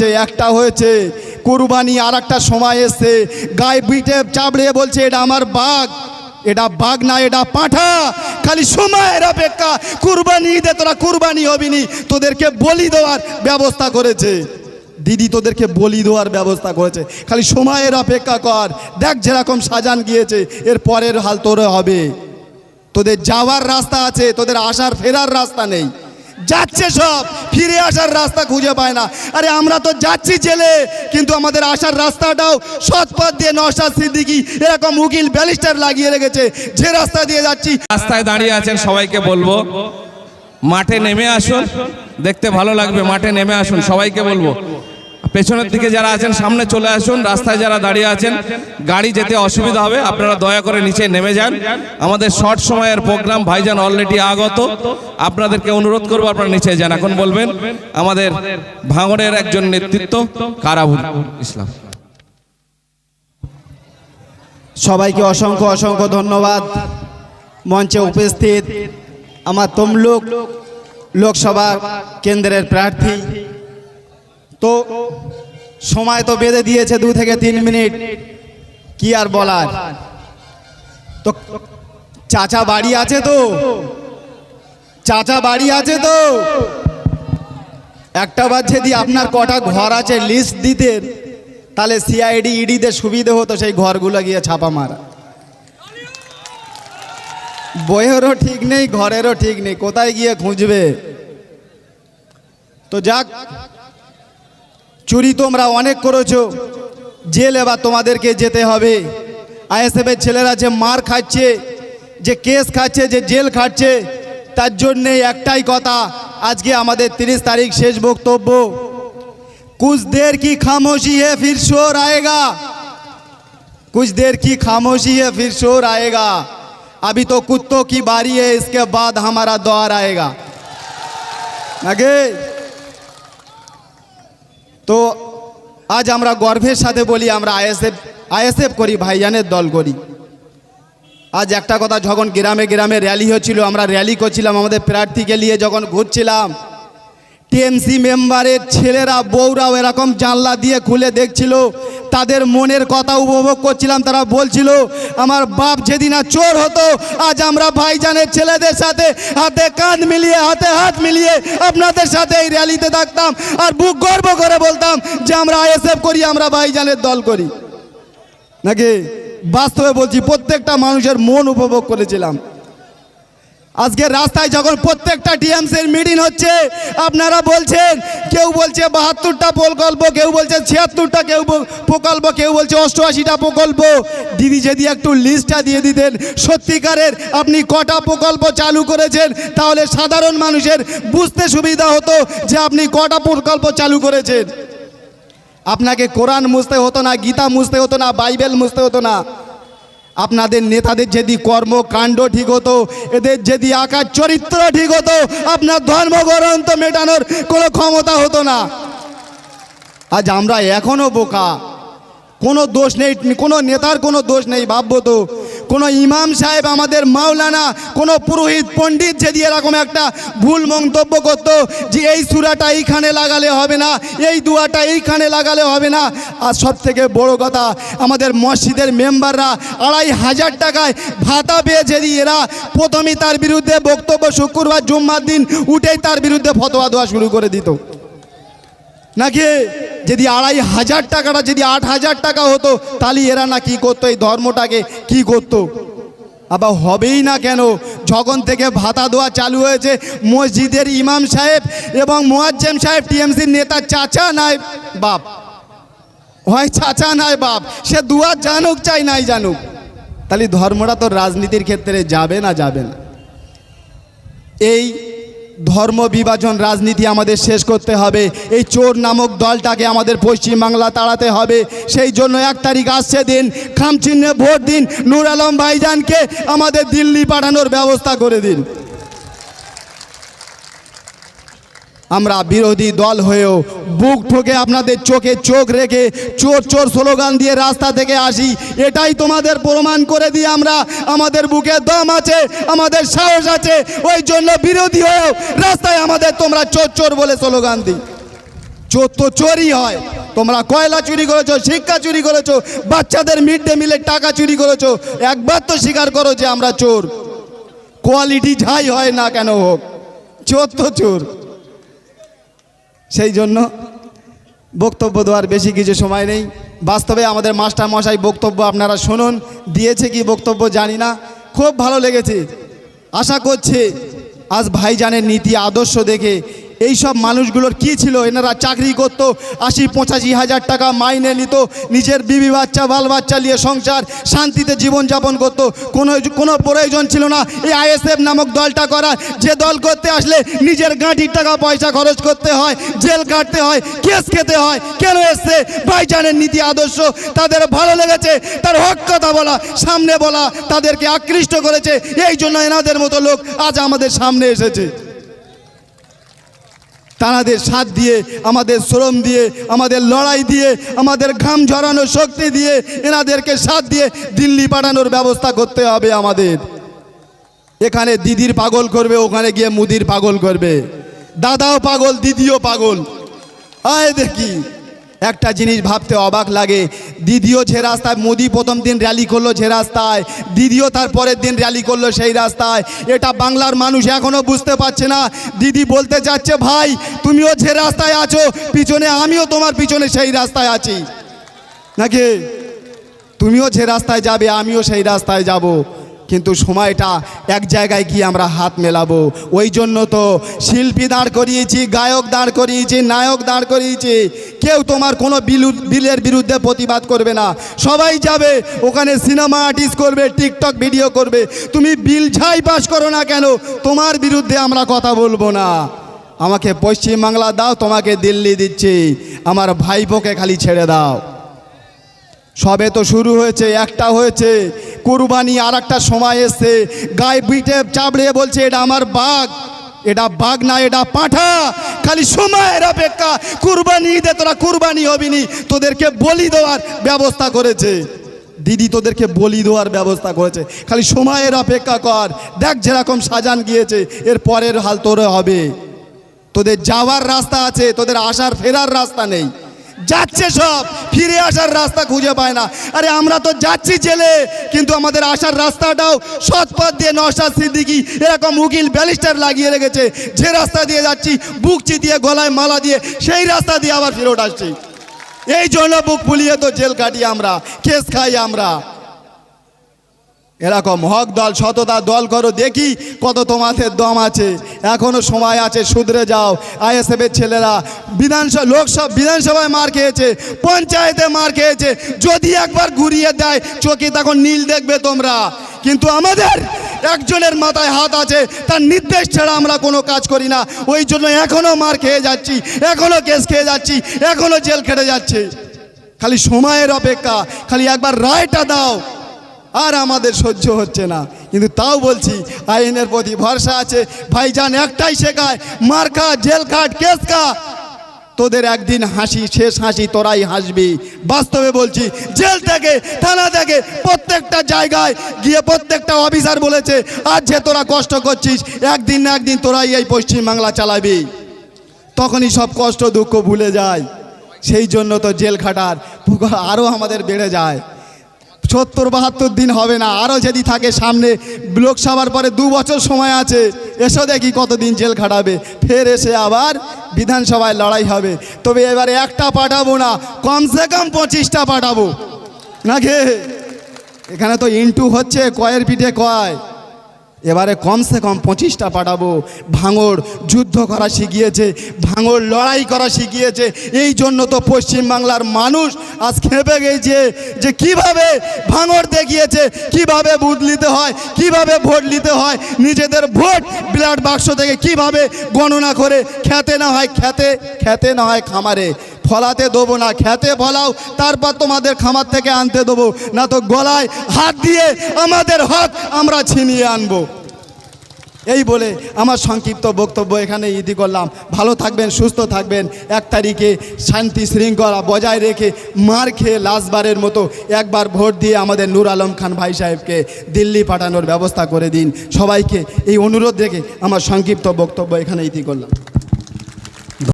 হচ্ছে একটা হয়েছে। কুরবানি আর একটা সময় এসছে। গায়ে বিটে চাবড়ে বলছে, এটা আমার বাঘ। এটা বাঘ না, এটা পাঠা। খালি সময়ের অপেক্ষা। কুরবানি ঈদে তোরা কুরবানি হবিনি তোদেরকে বলি দেওয়ার ব্যবস্থা করেছে। দিদি তোদেরকে বলি দেওয়ার ব্যবস্থা করেছে। খালি সময়ের অপেক্ষা কর। দেখ যেরকম সাজান গিয়েছে, এর পরের হাল তোরে হবে। তোদের যাওয়ার রাস্তা আছে, তোদের আসার, ফেরার রাস্তা নেই। যাচ্ছে সব। ফিরে আসার রাস্তা খুঁজে পায় না। আরে আমরা তো যাচ্ছি জেলে, কিন্তু আমাদের আসার রাস্তাটাও সৎপথ দিয়ে নসাদ সিদ্দিকি এরকম উকিল ব্যালিস্টার লাগিয়ে রেখেছে। যে রাস্তা দিয়ে যাচ্ছি, রাস্তায় দাঁড়িয়ে আছেন সবাইকে বলব। মাঠে নেমে আসুন, দেখতে ভালো লাগবে, মাঠে নেমে আসুন, সবাইকে বলব। পেছনের দিকে যারা আছেন, সামনে চলে আসুন, রাস্তায় যারা দাঁড়িয়ে আছেন, গাড়ি যেতে অসুবিধা হবে, আপনারা দয়া করে নিচে নেমে যান। আমাদের শর্ট সময়ের প্রোগ্রাম ভাইজান অলরেডি আগত, আপনাদেরকে অনুরোধ করব আপনারা নিচে যান। এখন বলবেন, আমাদের ভাঙড়ের একজন নেতৃত্ব কারাবুল ইসলাম। সবাইকে অসংখ্য অসংখ্য ধন্যবাদ। মঞ্চে উপস্থিত আমার তমলুক লোকসভা কেন্দ্রের প্রার্থী তো সময় তো বেঁধে দিয়েছে দু থেকে তিন মিনিট। কি আর বলার? তো চাচা বাড়ি আছে তো? চাচা বাড়ি আছে তো? একটা বার যদি আপনার কটা ঘর আছে লিস্ট দিতে, তাহলে সিআইডি ইডিতে সুবিধে হতো সেই ঘরগুলো গিয়ে ছাপা মারা। বইয়েরও ঠিক নেই, ঘরেরও ঠিক নেই, কোথায় গিয়ে খুঁজবে? তো যাক চুরি তোমরা অনেক করেছো জেল এবার তোমাদেরকে যেতে হবে আইএসএফের ছেলেরা যে মার খাচ্ছে যে কেস খাচ্ছে যে জেল খাচ্ছে তার জন্যে একটাই কথা আজকে আমাদের তিরিশ তারিখ শেষ বক্তব্য कुछ देर की खामोशी है फिर शोर आएगा कुछ देर की खामोशी है फिर शोर आएगा अभी तो कुत्तों की बारी है इसके बाद हमारा दौर आएगा নাকি তো আজ আমরা গর্ভের সাথে বলি, আমরা আইএসএফ আইএসএফ করি, ভাইজানের দল করি। আজ একটা কথা, যখন গ্রামে গ্রামে র্যালি হচ্ছিল, আমরা র্যালি করছিলাম, আমাদের প্রার্থীকে নিয়ে যখন ঘুরছিলাম, টিএমসি মেম্বারের ছেলেরা, বউরাও এরকম জানলা দিয়ে খুলে দেখছিল তাদের মনের কথা উপভোগ করছিলাম। তারা বলছিল, আমার বাপ যেদিন আর চোর হতো, আজ আমরা ভাইজানের ছেলেদের সাথে হাতে কাঁধ মিলিয়ে, হাতে হাত মিলিয়ে আপনাদের সাথে এই র্যালিতে থাকতাম আর বুক গর্ব করে বলতাম যে আমরা আইএসএফ করি, আমরা ভাইজানের দল করি। নাকি? বাস্তবে বলছি, প্রত্যেকটা মানুষের মন উপভোগ করেছিলাম। আজকে রাস্তায় যখন প্রত্যেকটা টিএমসির মিটিং হচ্ছে, আপনারা বলছেন, কেউ বলছে বাহাত্তরটা প্রকল্প, কেউ বলছে ছিয়াত্তরটা, কেউ প্রকল্প, কেউ বলছে অষ্টআশিটা প্রকল্প। দিদি যদি একটু লিস্টটা দিয়ে দিতেন, সত্যিকারের আপনি কটা প্রকল্প চালু করেছেন, তাহলে সাধারণ মানুষের বুঝতে সুবিধা হতো যে আপনি কটা প্রকল্প চালু করেছেন। আপনাকে কোরআন মুছতে হতো না, গীতা মুছতে হতো না, বাইবেল মুছতে হতো না। আপনাদের নেতাদের যদি কর্মকাণ্ড ঠিক হতো, এদের যদি আকার চরিত্র ঠিক হতো, আপনার ধর্মগ্রন্থ মেটানোর কোনো ক্ষমতা হতো না। আজ আমরা এখনও বোকা। কোনো দোষ নেই, কোনো নেতার কোনো দোষ নেই, ভাববো তো। কোনো ইমাম সাহেব আমাদের মাওলানা, কোনো পুরোহিত পণ্ডিত যদি এরকম একটা ভুল মন্তব্য করতো যে এই সুরাটা এইখানে লাগালে হবে না, এই দুয়াটা এইখানে লাগালে হবে না। আর সব থেকে বড় কথা, আমাদের মসজিদের মেম্বাররা আড়াই হাজার টাকায় ভাতা পেয়ে যদি এরা প্রথমেই তার বিরুদ্ধে বক্তব্য শুক্রবার, জুম্মার দিন উঠেই তার বিরুদ্ধে ফতোয়া দেওয়া শুরু করে দিত। নাকি যদি আড়াই হাজার টাকাটা, যদি আট হাজার টাকা হতো, তাহলে এরা না কি করতো, এই ধর্মটাকে কি করতো? আবার হবেই না কেন? যখন থেকে ভাতা দেওয়া চালু হয়েছে, মসজিদের ইমাম সাহেব এবং মোয়াজ্জেম সাহেব, টিএমসির নেতা চাচা নাই বাপ। হয় চাচা নাই বাপ, সে দুয়ার জানুক চাই নাই জানুক। তাহলে ধর্মটা তো রাজনীতির ক্ষেত্রে যাবে না যাবে না। এই ধর্ম বিভাজন রাজনীতি আমাদের শেষ করতে হবে। এই চোর নামক দলটাকে আমাদের পশ্চিমবাংলা তাড়াতে হবে। সেই জন্য এক তারিখ আসছে দিন, খামচিহ্নে ভোট দিন, নুর আলম ভাইজানকে আমাদের দিল্লি পাঠানোর ব্যবস্থা করে দিন। আমরা বিরোধী দল হয়েও বুক ঠোকে আপনাদের চোখে চোখ রেখে চোর চোর স্লোগান দিয়ে রাস্তা থেকে আসি, এটাই তোমাদের প্রমাণ করে দিই আমরা। আমাদের বুকে দম আছে, আমাদের সাহস আছে, ওই জন্য বিরোধী হয়েও রাস্তায় আমাদের তোমরা চোর চোর বলে স্লোগান দিই। চোর তো চোরই হয়, তোমরা কয়লা চুরি করেছ, শিক্ষা চুরি করেছ, বাচ্চাদের মিড ডে মিলের টাকা চুরি করেছ, একবার তো স্বীকার করো যে আমরা চোর। কোয়ালিটি যাই হয় না কেন হোক, চোর তো চোর। সেই জন্য বক্তব্য দেওয়ার বেশি কিছু সময় নেই। বাস্তবে আমাদের মাস্টার মশাই বক্তব্য আপনারা শুনুন, দিয়েছে কি বক্তব্য জানি না। খুব ভালো লেগেছে। আশা করছে আজ ভাইজানের নীতি আদর্শ দেখে এই সব মানুষগুলোর কি ছিল? এনারা চাকরি করতো, আশি পঁচাশি হাজার টাকা মাইনে নিত, নিজের বিবি বাচ্চা, বাল বাচ্চা নিয়ে সংসার, শান্তিতে জীবনযাপন করতো। কোনো কোনো প্রয়োজন ছিল না। এই আইএসএফ নামক দলটা করার। যে দল করতে আসলে নিজের গাঁটির টাকা পয়সা খরচ করতে হয়, জেল কাটতে হয়, কেস খেতে হয়। কেন এসছে? ভাইজানের নীতি আদর্শ। তাদের ভালো লেগেছে, তার হক কথা বলা, সামনে বলা, তাদেরকে আকৃষ্ট করেছে। এই জন্য এনাদের মতো লোক আজ আমাদের সামনে এসেছে। তানাদের সাথ দিয়ে, আমাদের শ্রম দিয়ে, আমাদের লড়াই দিয়ে, আমাদের ঘাম ঝরানোর শক্তি দিয়ে এনাদেরকে সাথ দিয়ে দিল্লি পাঠানোর ব্যবস্থা করতে হবে আমাদের। এখানে দিদির পাগল করবে, ওখানে গিয়ে মুদির পাগল করবে। দাদাও পাগল, দিদিও পাগল। আয় দেখি। একটা জিনিস ভাবতে অবাক লাগে। দিদিও যে রাস্তায়, মোদি প্রথম দিন র্যালি করল যে রাস্তায়, দিদিও তার পরের দিন র্যালি করল সেই রাস্তায়। এটা বাংলার মানুষ এখনও বুঝতে পারছে না। দিদি বলতে চাচ্ছে, ভাই, তুমিও যে রাস্তায় আছো, পিছনে আমিও তোমার পিছনে সেই রাস্তায় আছি। নাকি? তুমিও যে রাস্তায় যাবে, আমিও সেই রাস্তায় যাব। কিন্তু সময়টা এক জায়গায় গিয়ে আমরা হাত মেলাবো। ওই জন্য তো শিল্পী দাঁড় করিয়েছি, গায়ক দাঁড় করিয়েছি, নায়ক দাঁড় করিয়েছি। কেউ তোমার কোনো বিলু- বিলের বিরুদ্ধে প্রতিবাদ করবে না। সবাই যাবে, ওখানে সিনেমা আর্টিস্ট করবে, টিকটক ভিডিও করবে। তুমি বিল ছাই পাস করো না কেন? তোমার বিরুদ্ধে আমরা কথা বলব না। আমাকে পশ্চিমবাংলা দাও, তোমাকে দিল্লি দিচ্ছি। আমার ভাইপোকে খালি ছেড়ে দাও। সবে তো শুরু হয়েছে, একটা হয়েছে। কুরবানি আর একটা সময় এসছে। গায়ে পিঠে চাবড়ে বলছে, এটা আমার বাঘ। এটা বাঘ না, এটা পাঠা। খালি সময়ের অপেক্ষা। কুরবানি ঈদে তোরা কুরবানি হবিনি তোদেরকে বলি দেওয়ার ব্যবস্থা করেছে। দিদি তোদেরকে বলি দেওয়ার ব্যবস্থা করেছে। খালি সময়ের অপেক্ষা কর। দেখ যেরকম সাজান গিয়েছে, এর পরের হাল তোরে হবে। তোদের যাওয়ার রাস্তা আছে, তোদের আসার, ফেরার রাস্তা নেই। যাচ্ছে সব। ফিরে আসার রাস্তা খুঁজে পায় না। আরে, আমরা তো যাচ্ছি জেলে, কিন্তু আমাদের আসার রাস্তাটাও সৎপথ দিয়ে নশাদ সিদ্দিকি এরকম উকিল ব্যালিস্টার লাগিয়ে রেখেছে। যে রাস্তা দিয়ে যাচ্ছি, বুক চিতিয়ে, গলায় মালা দিয়ে, সেই রাস্তা দিয়ে আবার ফেরত আসছি। এই জন্য বুক ফুলিয়ে তো জেল কাটি আমরা, কেস খাই আমরা। এরকম হক দল, সততা দল করো, দেখি কত তোমাদের দম আছে। এখনও সময় আছে, শুধরে যাও। আইএসএফের ছেলেরা, বিধানসভা, লোকসভা, বিধানসভায় মার খেয়েছে, পঞ্চায়েতে মার খেয়েছে। যদি একবার ঘুরিয়ে দেয়, চোখে তখন নীল দেখবে তোমরা। কিন্তু আমাদের একজনের মাথায় হাত আছে, তার নির্দেশ ছাড়া আমরা কোনো কাজ করি না। ওই জন্য এখনও মার খেয়ে যাচ্ছি, এখনও কেস খেয়ে যাচ্ছি, এখনও জেল খেটে যাচ্ছে। খালি সময়ের অপেক্ষা, খালি একবার রায়টা দাও। আর আমাদের সহ্য হচ্ছে না। কিন্তু তাও বলছি, আইনের প্রতি ভরসা আছে। ভাইজান একটাই শেখায়, মার খা, জেল খাট, কেস খা। তোদের একদিন হাসি, শেষ হাসি, তোরাই হাসবি। বাস্তবে বলছি, জেল থেকে, থানা থেকে, প্রত্যেকটা জায়গায় গিয়ে প্রত্যেকটা অফিসার বলেছে, আজ যে তোরা কষ্ট করছিস, একদিন না একদিন তোরাই এই পশ্চিমবাংলা চালাবি। তখনই সব কষ্ট, দুঃখ ভুলে যায়। সেই জন্য তো জেল খাটার আরও আমাদের বেড়ে যায়। সত্তর, বাহাত্তর দিন হবে না। আরও যদি থাকে সামনে লোকসভার পরে দু বছর সময় আছে। এসো দেখি কতদিন জেল খাটাবে। ফের এসে আবার বিধানসভায় লড়াই হবে। তবে এবারে একটা পাঠাবো না, কমসে কম পঁচিশটা পাঠাবো। নাকি? এখানে তো ইন্টু হচ্ছে, কয়ের পিঠে কয়। এবারে কমসে কম পঁচিশটা পাঠাবো। ভাঙড় যুদ্ধ করা শিখিয়েছে, ভাঙড় লড়াই করা শিখিয়েছে। এই জন্য তো পশ্চিমবাংলার মানুষ আজ খেপে গেছে যে কীভাবে ভাঙড় দেখিয়েছে, কীভাবে বুথ নিতে হয়, কীভাবে ভোট নিতে হয়, নিজেদের ভোট ব্লাড বাক্স থেকে কীভাবে গণনা করে, খেতে না হয়, খেতে খেতে না হয় খামারে। ফলাতে দেবো না, খেতে ফলাও, তারপর তোমাদের খামার থেকে আনতে দেবো। না তো গলায় হাত দিয়ে আমাদের হক আমরা ছিনিয়ে আনব। এই বলে আমার সংক্ষিপ্ত বক্তব্য এখানে ইতি করলাম। ভালো থাকবেন, সুস্থ থাকবেন। এক তারিখে শান্তি শৃঙ্খলা বজায় রেখে মার খেয়ে লাশবারের মতো একবার ভোট দিয়ে আমাদের নূর আলম খান ভাই সাহেবকে দিল্লি পাঠানোর ব্যবস্থা করে দিন। সবাইকে এই অনুরোধ রেখে আমার সংক্ষিপ্ত বক্তব্য এখানে ইতি করলাম।